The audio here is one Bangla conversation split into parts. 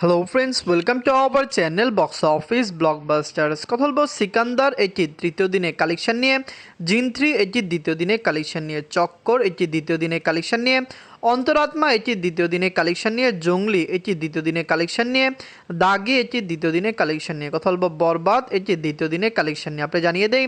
Hello friends welcome to our channel box office blockbusters কথা বলব সিকান্দার, এটি তৃতীয় দিনে কালেকশন নিয়ে। জিন থ্রি, এটি দ্বিতীয় দিনে কালেকশন নিয়ে। চক্কর, এটি দ্বিতীয় দিনে কালেকশন নিয়ে। অন্তরাত্মা, এটি দ্বিতীয় দিনে কালেকশন নিয়ে। জঙ্গলি, এটি দ্বিতীয় দিনে কালেকশন নিয়ে। দাগি, এটি দ্বিতীয় দিনে কালেকশন নিয়ে। কথা বলব বরবাদ, এটি দ্বিতীয় দিনে কালেকশন নিয়ে। আপনি জানিয়ে দেই,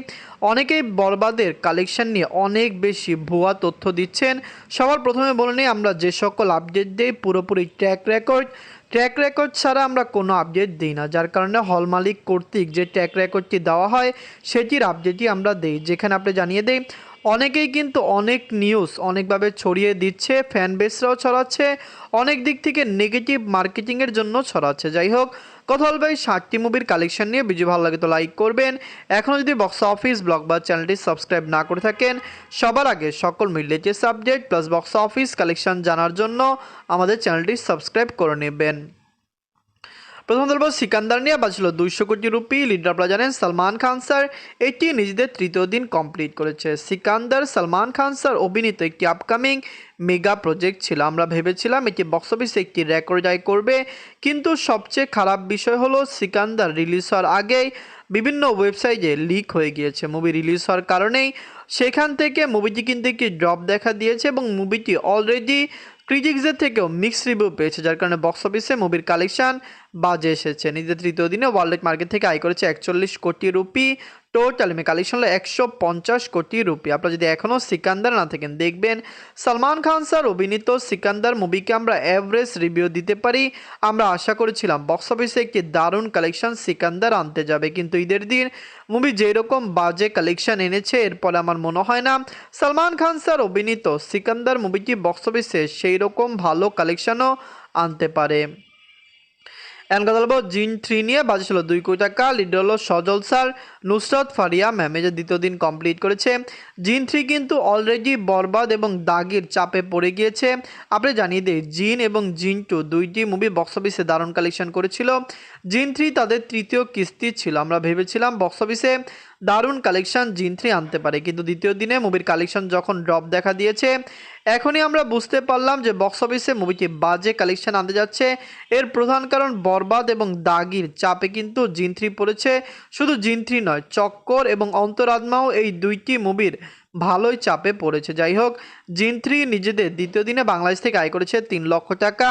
অনেকেই বরবাদের কালেকশন নিয়ে অনেক বেশি ভুয়া তথ্য দিচ্ছেন। সবার প্রথমে বলে নিই, আমরা যে সকল আপডেট দিই, পুরোপুরি ট্র্যাক রেকর্ড ট্র্যাক রেকর্ড ছাড়া আমরা কোনো আপডেট দিই না, যার কারণে হল মালিক কর্তৃক যে ট্র্যাক রেকর্ডটি দেওয়া হয়, সেটির আপডেটই আমরা দিই। যেখানে আপনি জানিয়ে দেই, অনেকেই কিন্তু অনেক নিউজ অনেকভাবে ছড়িয়ে দিচ্ছে ফ্যান বেসরাও ছড়াচ্ছে, অনেক দিক থেকে নেগেটিভ মার্কেটিংয়ের জন্য ছড়াচ্ছে। যাই হোক কথা বলবে এই ষাটটি মুভির কালেকশন নিয়ে ভিডিও ভালো লাগে তো লাইক করবেন। এখনও যদি বক্স অফিস ব্লগ বা চ্যানেলটি সাবস্ক্রাইব না করে থাকেন, সবার আগে সকল latest subject plus box office collection জানার জন্য আমাদের চ্যানেলটি সাবস্ক্রাইব করে নেবেন। প্রথম বলব সিকান্দার নিয়ে বাঁচলো দুইশো কোটি রুপি। লিডার আপনারা জানেন সালমান খান স্যার এটি নিজেদের তৃতীয় দিন কমপ্লিট করেছে। সিকান্দার সালমান খান স্যার অভিনীত একটি আপকামিং মেগা প্রজেক্ট ছিল। আমরা ভেবেছিলাম এটি বক্স অফিসে একটি রেকর্ড আয় করবে। কিন্তু সবচেয়ে খারাপ বিষয় হলো সিকান্দার রিলিজ হওয়ার আগেই বিভিন্ন ওয়েবসাইটে লিক হয়ে গিয়েছে। মুভি রিলিজ হওয়ার কারণেই সেখান থেকে মুভিটি কিন্তু একটি ড্রপ দেখা দিয়েছে এবং মুভিটি অলরেডি ক্রিটিক্সের থেকেও মিক্স রিভিউ পেয়েছে। যার কারণে বক্স অফিসে মুভির কালেকশন বাজে এসেছে। নিজের তৃতীয় দিনে ওয়ার্ল্ড মার্কেট থেকে আয় করেছে একচল্লিশ কোটি রুপি। টোটাল মে কালেকশন হলো একশো পঞ্চাশ কোটি রুপি। আপনারা যদি এখনও সিকান্দার না থাকেন, দেখবেন সালমান খান স্যার, অভিনীত সিকান্দার মুভিকে আমরা অ্যাভারেজ রিভিউ দিতে পারি। আমরা আশা করেছিলাম বক্স অফিসে একটি দারুণ কালেকশন সিকান্দার আনতে যাবে। কিন্তু ঈদের দিন মুভি যেরকম বাজে কালেকশন এনেছে এরপরে আমার মনে হয় না। সালমান খান স্যার, অভিনীত সিকান্দার মুভিটি বক্স অফিসে সেই রকম ভালো কালেকশনও আনতে পারে। এখন কথা বলব জিন থ্রি নিয়ে বাজেছিল দুই কোটি টাকা। লিডার হলো সজল স্যার, নুসরত ফারিয়া ম্যামেজের দ্বিতীয় দিন কমপ্লিট করেছে। জিন থ্রি কিন্তু অলরেডি বরবাদ এবং দাগির চাপে পড়ে গিয়েছে। আপনি জানিয়ে দিই, জিন এবং জিন টু দুইটি মুভি বক্স অফিসে দারুণ কালেকশন করেছিল। জিন থ্রি তাদের তৃতীয় কিস্তি ছিল, আমরা ভেবেছিলাম বক্স অফিসে দারুণ কালেকশন জিন থ্রি আনতে পারে। কিন্তু দ্বিতীয় দিনে মুভির কালেকশন যখন ড্রপ দেখা দিয়েছে, এখনই আমরা বুঝতে পারলাম যে বক্স অফিসে মুভিটি বাজে কালেকশান আনতে যাচ্ছে। এর প্রধান কারণ বরবাদ এবং দাগির চাপে কিন্তু জিন থ্রি পড়েছে। শুধু জিন থ্রি নয়, চক্কর এবং অন্তরাত্মাও এই দুইটি মুভির ভালোই চাপে পড়েছে। যাই হোক জিন থ্রি নিজেদের দ্বিতীয় দিনে বাংলাদেশ থেকে আয় করেছে তিন লক্ষ টাকা।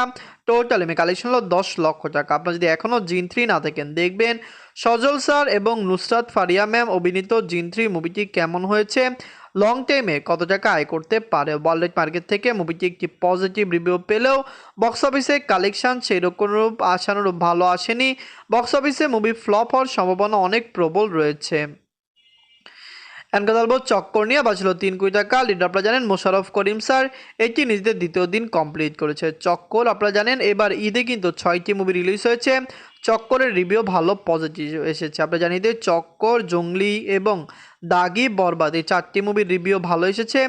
টোটাল এমএ কালেকশন হলো দশ লক্ষ টাকা। আপনারা যদি এখনও জিন থ্রি না থাকেন, দেখবেন সজল স্যার এবং নুসরাত ফারিয়া ম্যাম অভিনীত জিন থ্রি মুভিটি কেমন হয়েছে? লং টাইমে কত টাকা আয় করতে পারে? ওয়ার্ল্ড মার্কেট থেকে মুভিটি একটি পজিটিভ রিভিউ পেলেও বক্স অফিসে কালেকশন সেরকম রূপ আশানুরূপ ভালো আসেনি। বক্স অফিসে মুভি ফ্লপ হওয়ার সম্ভাবনা অনেক প্রবল রয়েছে। এনকা বলব চক্কর নিয়ে বাঁচলো তিন কোটি টাকা। লিডার আপনারা জানেন মোশারফ করিম স্যার এটি নিজেদের দ্বিতীয় দিন কমপ্লিট করেছে। চক্কর আপনারা জানেন, এবার ঈদে কিন্তু ছয়টি মুভি রিলিজ হয়েছে। চক্করের রিভিউ ভালো পজিটিভ এসেছে। আপনারা জানিয়ে দিই চক্কর, জঙ্গলি এবং দাগি বরবাদ, এই চারটি মুভির রিভিউ ভালো এসেছে,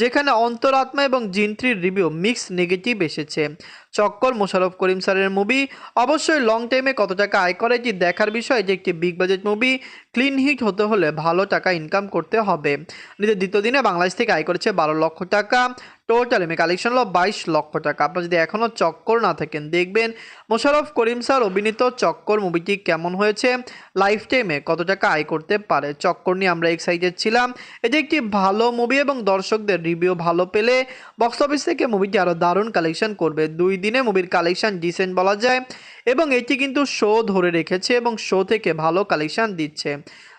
যেখানে অন্তরাত্মা এবং জিন্ত্রির রিভিউ মিক্স নেগেটিভ এসেছে। চক্কর মোশারফ করিম স্যারের মুভি অবশ্যই লং টাইমে কত টাকা আয় করে এটি দেখার বিষয় যে একটি big budget movie clean hit হতে হলে ভালো টাকা ইনকাম করতে হবে। নিজের দ্বিতীয় দিনে বাংলাদেশ থেকে আয় করেছে বারো লক্ষ টাকা। টোটাল এমএ কালেকশন হলো বাইশ লক্ষ টাকা। আপনারা যদি এখনও চক্কর না থাকেন, দেখবেন মোশারফ করিম স্যার অভিনীত চক্কর মুভিটি কেমন হয়েছে লাইফ টাইমে কত টাকা আয় করতে পারে, চক্কর নিয়ে আমরা এক্সাইটেড ছিলাম। এটি একটি ভালো মুভি এবং দর্শকদের রিভিউ ভালো পেলে বক্স অফিস থেকে মুভিটি আরও দারুণ কালেকশন করবে। দুই দিনে মুভির কালেকশন ডিসেন্ট বলা যায় এবং এটি কিন্তু শো ধরে রেখেছে এবং শো থেকে ভালো কালেকশন দিচ্ছে।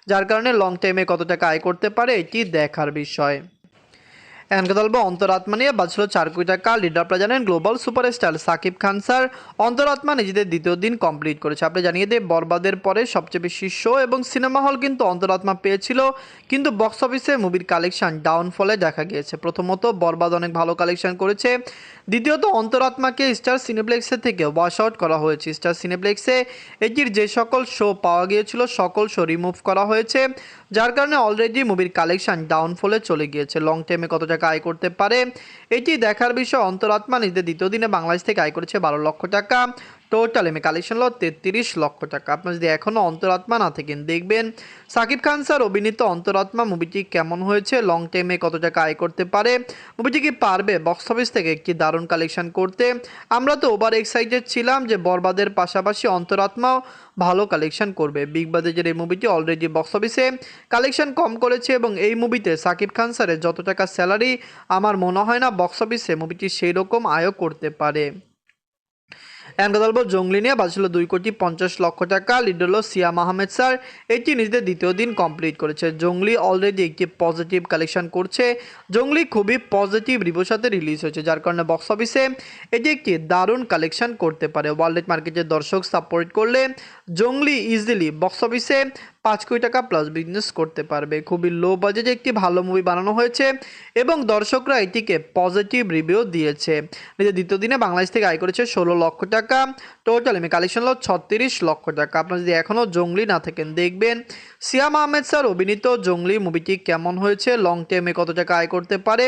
যার কারণে লং টাইমে কত টাকা আয় করতে পারে, এটি দেখার বিষয়। কথা অন্তরাত্মা নিয়ে বাঁচল চার কোটি টাকা। লিডার আপনারা জানেন global superstar Shakib Khan sir. অন্তরাত্মা নিজেদের দ্বিতীয় দিন কমপ্লিট করেছে। আপনি জানিয়ে দিয়ে বরবাদের পরে সবচেয়ে বেশি শো এবং সিনেমা হল কিন্তু অন্তরাত্মা পেয়েছিল। কিন্তু বক্স অফিসে মুভির কালেকশন ডাউনফলে দেখা গিয়েছে। প্রথমত বরবাদ অনেক ভালো কালেকশন করেছে। দ্বিতীয়ত, অন্তরাত্মাকে স্টার সিনেপ্লেক্সের থেকে ওয়াশ আউট করা হয়েছে। স্টার সিনেপ্লেক্সে এটির যে সকল শো পাওয়া গিয়েছিল, সকল শো রিমুভ করা হয়েছে, যার কারণে অলরেডি মুভির কালেকশন ডাউনফলে চলে গিয়েছে। লং টাইমে কত টাকা আয় করতে পারে? এটি দেখার বিষয়, অন্তরাত্মা নিজেদের দ্বিতীয় দিনে বাংলাদেশ থেকে আয় করেছে বারো লক্ষ টাকা। টোটাল এমএ কালেকশন হলো তেত্রিশ লক্ষ টাকা। আপনার যদি এখনও অন্তরাত্মা না থাকেন, দেখবেন সাকিব খান স্যার অভিনীত অন্তরাত্মা মুভিটি কেমন হয়েছে লং টাইমে কত টাকা আয় করতে পারে মুভিটি কি পারবে বক্স অফিস থেকে একটি দারুণ কালেকশন করতে? আমরা তো ওভার এক্সাইটেড ছিলাম যে বরবাদের পাশাপাশি অন্তরাত্মাও ভালো কালেকশন করবে। বিগ বাজেটের এই মুভিটি অলরেডি বক্স অফিসে কালেকশন কম করেছে এবং এই মুভিতে সাকিব খান স্যারের যত টাকা স্যালারি আমার মনে হয় না বক্স অফিসে মুভিটি সেই রকম আয়ও করতে পারে। এখন জঙ্গলি নিয়ে বাজছিল দুই কোটি পঞ্চাশ লক্ষ টাকা। লিড হলো সিয়াম আহমেদ স্যার। এটি নিজেদের দ্বিতীয় দিন কমপ্লিট করেছে। জঙ্গলি অলরেডি একটি পজিটিভ কালেকশন করছে। জঙ্গলি খুবই পজিটিভ রিভিউর সাথে রিলিজ হয়েছে, যার কারণে বক্স অফিসে এটি একটি দারুণ কালেকশন করতে পারে। ওয়ার্ল্ড মার্কেটের দর্শক সাপোর্ট করলে জঙ্গলি ইজিলি বক্স অফিসে পাঁচ কোটি টাকা প্লাস বিজনেস করতে পারবে। খুবই লো বাজেটে একটি ভালো মুভি বানানো হয়েছে এবং দর্শকরা এটিকে পজিটিভ রিভিউ দিয়েছে। নিজের দ্বিতীয় দিনে বাংলাদেশ থেকে আয় করেছে ষোলো লক্ষ টাকা। টোটাল এমনি কালেকশন হলো ছত্রিশ লক্ষ টাকা। আপনারা যদি এখনও জঙ্গলি না থাকেন, দেখবেন সিয়াম আহমেদ স্যার, অভিনীত জঙ্গলি মুভিটি কেমন হয়েছে লং টাইমে কত টাকা আয় করতে পারে,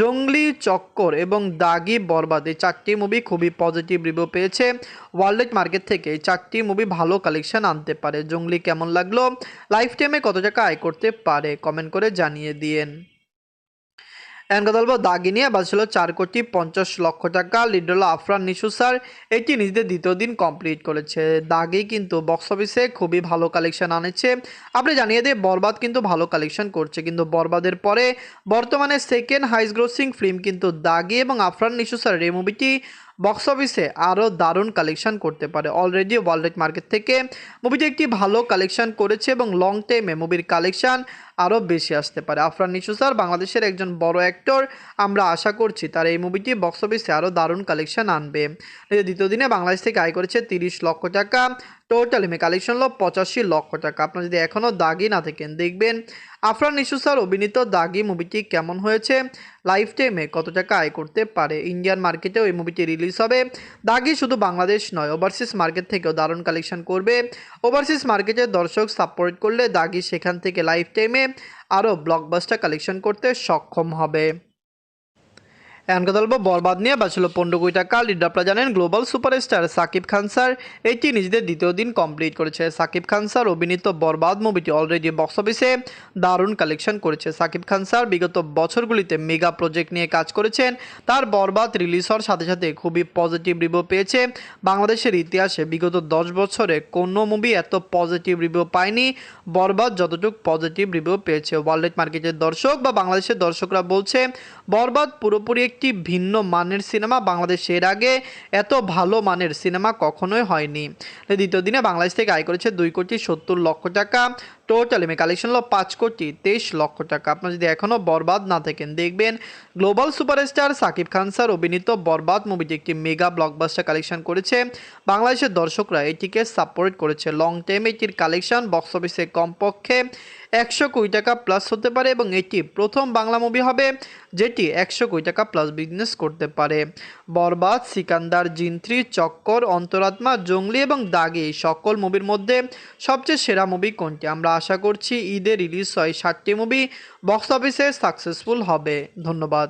জঙ্গলি চক্কর এবং দাগি বরবাদ, এই চারটি মুভি খুবই পজিটিভ রিভিউ পেয়েছে। ওয়ার্ল্ড মার্কেট থেকে এই চারটি মুভি ভালো কালেকশন আনতে পারে। জঙ্গলি কেমন লাগল লাইফ টাইমে কত টাকা আয় করতে পারে কমেন্ট করে জানিয়ে দিয়েন। এখন কথা বলব দাগি নিয়ে বাজছিল চার কোটি পঞ্চাশ লক্ষ টাকা লিড হলো আফরান, নিশু স্যার, এটি নিজেদের দ্বিতীয় দিন কমপ্লিট করেছে। দাগি কিন্তু বক্স অফিসে খুবই ভালো কালেকশন আনেছে। আপনি জানিয়ে দিয়ে বরবাদ কিন্তু ভালো কালেকশন করছে। কিন্তু বরবাদের পরে বর্তমানে সেকেন্ড হাইস্ট গ্রোসিং ফিল্ম কিন্তু দাগি এবং আফরান, নিশু স্যারের এই মুভিটি বক্স অফিসে আরও দারুণ কালেকশন করতে পারে। অলরেডি ওয়ার্ল্ড মার্কেট থেকে মুভিটি একটি ভালো কালেকশন করেছে এবং লং টাইমে মুভির কালেকশন আরও বেশি আসতে পারে। আফরান নিশু স্যার বাংলাদেশের একজন বড় অ্যাক্টর আমরা আশা করছি তার এই মুভিটি বক্স অফিসে আরও দারুণ কালেকশন আনবে। দ্বিতীয় দিনে বাংলাদেশ থেকে আয় করেছে তিরিশ লক্ষ টাকা। টোটাল এমে কালেকশন হলো পঁচাশি লক্ষ টাকা। আপনার যদি এখনও দাগি না থাকেন, দেখবেন আফরান নিশু স্যার অভিনীত দাগি মুভিটি কেমন হয়েছে? লাইফ টাইমে কত টাকা আয় করতে পারে? ইন্ডিয়ান মার্কেটেও এই মুভিটি রিলিজ হবে। দাগি শুধু বাংলাদেশ নয় ওভারসিজ মার্কেট থেকেও দারুণ কালেকশন করবে। ওভারসিজ মার্কেটে দর্শক সাপোর্ট করলে দাগি সেখান থেকে লাইফ টাইমে আরও ব্লকবাস্টার কালেকশন করতে সক্ষম হবে। এখন কথা বলব বরবাদ নিয়ে বাঁচল পনেরো কোটি টাকা লিড আপনারা জানেন, global superstar Shakib Khan sir. এটি নিজেদের দ্বিতীয় দিন কমপ্লিট করেছে। সাকিব খান স্যার অভিনীত বরবাদ মুভিটি অলরেডি বক্স অফিসে দারুণ কালেকশন করেছে। সাকিব খান স্যার বিগত বছরগুলিতে মেগা প্রজেক্ট নিয়ে কাজ করেছেন। তার বরবাদ রিলিজ হওয়ার সাথে সাথে খুবই পজিটিভ রিভিউ পেয়েছে। বাংলাদেশের ইতিহাসে বিগত দশ বছরে কোনো মুভি এত পজিটিভ রিভিউ পায়নি। বরবাদ যতটুকু পজিটিভ রিভিউ পেয়েছে। ওয়ার্ল্ড মার্কেটের দর্শক বা বাংলাদেশের দর্শকরা বলছে, বরবাদ পুরোপুরি একটি ভিন্ন মানের সিনেমা বাংলাদেশের আগে এত ভালো মানের সিনেমা কখনোই হয়নি। দ্বিতীয় দিনে বাংলাদেশ থেকে আয় করেছে দুই কোটি সত্তর লক্ষ টাকা। টোটাল এমএ কালেকশন হলো পাঁচ কোটি তেইশ লক্ষ টাকা। আপনার যদি এখনও বরবাদ না থাকেন, দেখবেন global superstar Shakib Khan sir অভিনীত বরবাদ মুভিটি একটি মেগা ব্লকবাস্টার কালেকশন করেছে। বাংলাদেশের দর্শকরা এটিকে সাপোর্ট করেছে। লং টাইম এটির কালেকশন বক্স অফিসে কমপক্ষে একশো কোটি টাকা প্লাস হতে পারে এবং এটি প্রথম বাংলা মুভি হবে যেটি একশো কোটি টাকা প্লাস বিজনেস করতে পারে। বরবাদ, সিকান্দার, জিন্ত্রি, চক্কর, অন্তরাত্মা, জঙ্গলি এবং দাগি সকল মুভির মধ্যে সবচেয়ে সেরা মুভি কোনটি? আমরা আশা করছি ঈদে রিলিজ হয় সাতটি মুভি বক্স অফিসে সাকসেসফুল হবে। ধন্যবাদ।